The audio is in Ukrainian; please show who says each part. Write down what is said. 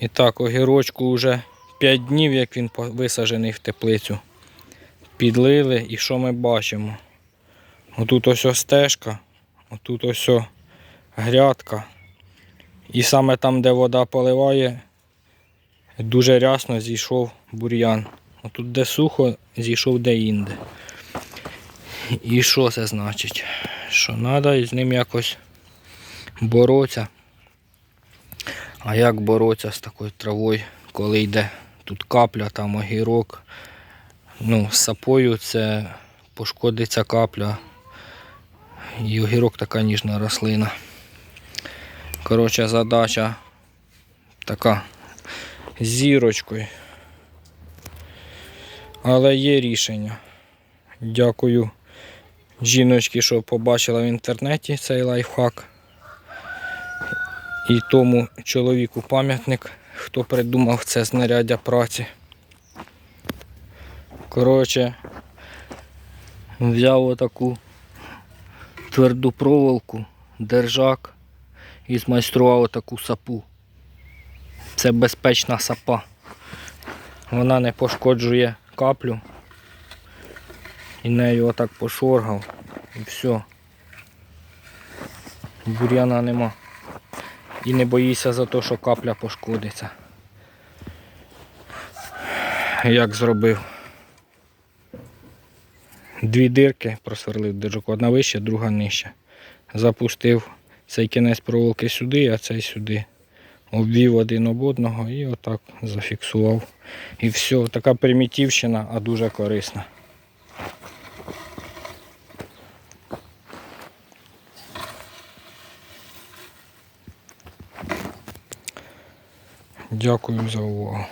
Speaker 1: І так, огірочку вже 5 днів, як він висаджений в теплицю. Підлили і що ми бачимо? Отут ось ось стежка, отут ось грядка. І саме там, де вода поливає, дуже рясно зійшов бур'ян. Отут де сухо, зійшов де інде. І що це значить? Що треба з ним якось боротися. А як боротися з такою травою, коли йде тут капля, там огірок. Ну, з сапою це пошкодиться капля. І огірок така ніжна рослина. Коротше, задача така зірочкою. Але є рішення. Дякую жіночці, що побачила в інтернеті цей лайфхак. І тому чоловіку пам'ятник, хто придумав це знаряддя праці. Коротше, взяв отаку тверду проволоку, держак і змайстрував отаку сапу. Це безпечна сапа. Вона не пошкоджує каплю. І нею отак пошоргав. І все. Бур'яна нема. І не боїшся за те, що капля пошкодиться. Як зробив. Дві дирки просверлив держак, одна вища, друга нижча. Запустив цей кінець проволоки сюди, а цей сюди. Обвів один об одного і отак зафіксував. І все, така примітивщина, а дуже корисна. Дякую за увагу.